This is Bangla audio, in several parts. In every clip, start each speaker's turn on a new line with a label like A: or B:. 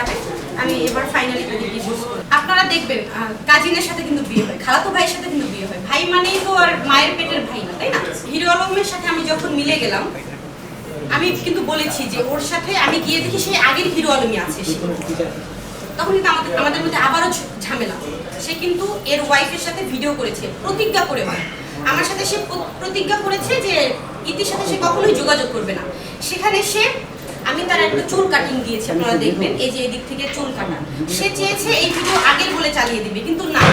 A: যাবে, আমি এবার ফাইনালি বিয়ে আপনারা দেখবেন কাজিনের সাথে কিন্তু বিয়ে হয়, খালাতো ভাইয়ের সাথে কিন্তু বিয়ে হয়। ভাই মানেই তো আর মায়ের পেটের ভাই না, তাই না? হিরো আলমের সাথে আমি যখন মিলে গেলাম, আমি কিন্তু বলেছি যে ওর সাথে আমি গিয়ে দেখি সেই আগের হিরো আলমই আছে সে। তখন কিন্তু আমাদের আমাদের মধ্যে আবারও ঝামেলা। সে কিন্তু এর ওয়াইফের সাথে ভিডিও করেছে, প্রতিজ্ঞা করে আমার সাথে সে প্রতিজ্ঞা করেছে যে ইতির সাথে সে কখনোই যোগাযোগ করবে না। সেখানে সে আমি তার একটা চুল কাটিং দিয়েছি আপনারা দেখবেন। এই যে এদিক থেকে চুল কাটা। সে চেয়েছে এই ভিডিও আগের বলে চালিয়ে দিবে কিন্তু না।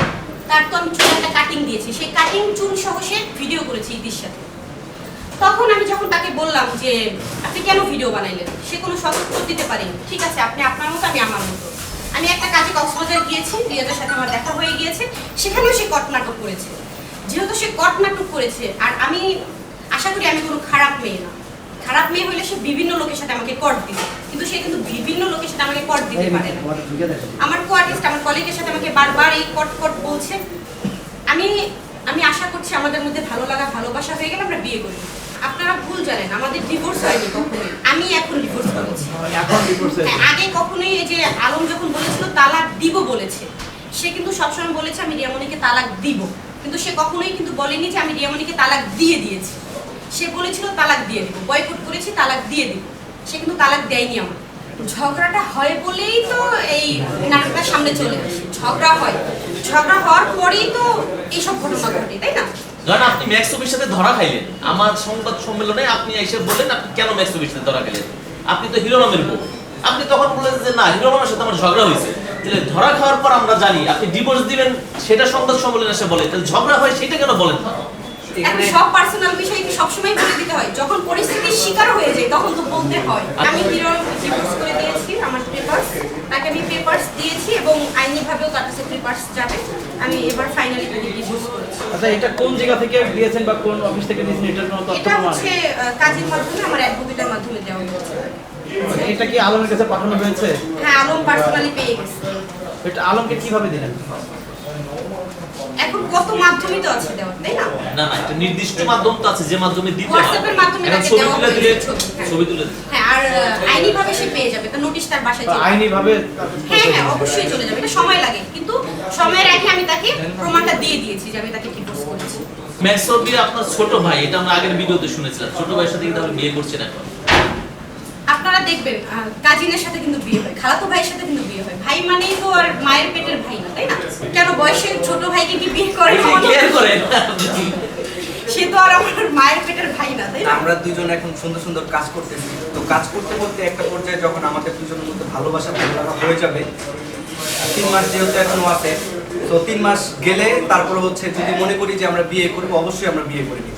A: তার তো আমি চুল একটা কাটিং দিয়েছি। সেই কাটিং চুল সহ সে ভিডিও করেছে ইতির সাথে। তখন আমি যখন তাকে বললাম যে আপনি কেন ভিডিও বানাইলেন? সে কোনো সদুত্তর দিতে পারেনি। ঠিক আছে আপনি আপনার মতো আমি আমার মতো। আমি একটা কাজে কক্সবাজার গিয়েছি রিয়াদের সাথে আমার দেখা হয়ে গিয়েছে। সেখানেও সে কট নাটক করেছে। যেহেতু সে কট নাটক করেছে আর আমি আশা করি আমি কোনো খারাপ মেয়ে সে বিভিন্ন লোকের সাথে আমাকে কট দিবে। কিন্তু সে কিন্তু বিভিন্ন লোকের সাথে আমাকে কট দিতে পারে না। আমার কো আর্টিস্ট আমার কলিগের সাথে আমাকে বারবার এই কট কট বলছে। আমি আমি আশা করছি আমাদের মধ্যে ভালো লাগা ভালোবাসা হয়ে গেলে আমরা বিয়ে করি আপনারা ভুল জানেন আমাদের ডিভোর্স হয়নি কখনোই। আমি এখন ডিভোর্স করেছি। হ্যাঁ, আগে কখনোই এই যে আলম যখন বলেছিল তালাক দিব বলেছে সে কিন্তু সবসময় বলেছে আমি রিয়ামণিকে তালাক দিব। কিন্তু সে কখনোই কিন্তু বলেনি যে আমি রিয়ামণিকে তালাক দিয়ে দিয়েছি। সে বলেছিল, তালাক দিয়ে দিব। বয়কট করেছি, তালাক দিয়ে দিব। সে কিন্তু তালাক দেয়নি আমার ঝগড়াটা হয় বলেই তো এই নাটকটা সামনে চলে ঝগড়া হয়। ঝগড়া হওয়ার পরেই তো এইসব ঘটনা ঘটে, তাই না?
B: ধরেন আপনি সাথে ধরা খাইলেন। আমার সংবাদ সম্মেলনে আপনি এসে বললেন, আপনি কেন ম্যাক্সোবির সাথে ধরা খাইলেন? আপনি তো হিরো নামের বউ। আপনি তখন বললেন যে, না, হিরো নামের সাথে আমার ঝগড়া হয়েছে। তাহলে ধরা খাওয়ার পর আমরা জানি, আপনি ডিভোর্স দিবেন, সেটা সংবাদ সম্মেলনে এসে বলে। তাহলে ঝগড়া হয়, সেটা কেন বলেন? না?
A: এখন সব পার্সোনাল বিষয় কি সবসময় বলে দিতে হয়। যখন পরিস্থিতির শিকার হয়ে যায় তখন তো বলতে হয়। আমি হিরো ডিভোর্স করে দিয়েছি আমার পেপারস তাকে আমি পেপারস দিয়েছি এবং আইনিভাবেও তার কাছে পেপারস যাবে। আমি এবার ফাইনালি তাকে ডিভোর্স করেছি।
C: আচ্ছা এটা কোন জায়গা থেকে দিয়েছেন বা কোন অফিস থেকে দিয়েছেন এটার কোনো তথ্য
A: এটা হচ্ছে কাজের মাধ্যমে আমার অ্যাডভোকেটের মাধ্যমে দেওয়া হয়েছে।
C: এটা কি আলমের কাছে পাঠানো হয়েছে?
A: হ্যাঁ আলম পার্সোনালি পেয়ে গেছে।
C: এটা আলমকে কীভাবে দিলেন?
A: এখন কত মাধ্যমই তো আছে দেওয়ার তাই না?
B: না না একটা নির্দিষ্ট মাধ্যম তো আছে যে মাধ্যমে দিতে হয়।
A: হোয়াটসঅ্যাপের মাধ্যমে তাকে
B: ছবি তুলে দিলে
A: ছবি, হ্যাঁ।
B: তুলে
A: হ্যাঁ আর আহ, আইনিভাবে সে পেয়ে যাবে তার নোটিশ তার বাসায় চলে
C: আইনি ভাবে
A: হ্যাঁ হ্যাঁ অবশ্যই চলে যাবে এটা সময় লাগে কিন্তু সময়ের আগে আমি তাকে প্রমাণটা দিয়ে দিয়েছি যে আমি তাকে ডিভোর্স করেছি।
B: ম্যাক্সোবি আপনার ছোট ভাই এটা আমরা আগের ভিডিওতে শুনেছিলাম ছোট ভাইয়ের সাথে কিন্তু আপনি বিয়ে করছেন এখন।
A: আপনারা দেখবেন আহ, কাজিনের সাথে কিন্তু বিয়ে হয় খালাতো ভাইয়ের সাথে কিন্তু বিয়ে হয় ভাই মানেই তো আর মায়ের পেটের ভাই না তাই না কেন বয়সে ছোট ভাইকে কি বিয়ে করে?
B: করে
A: সে তো আর আমার মায়ের পেটের ভাই না তাই
D: আমরা দুজন এখন সুন্দর সুন্দর কাজ করতেছি। তো কাজ করতে করতে একটা পর্যায়ে যখন আমাদের দুজনের মধ্যে ভালোবাসা ভালো লাগা হয়ে যাবে তিন মাস যেহেতু এখনও আছে তো তিন মাস গেলে তারপর হচ্ছে যদি মনে করি যে আমরা বিয়ে করব অবশ্যই আমরা বিয়ে করে নিব।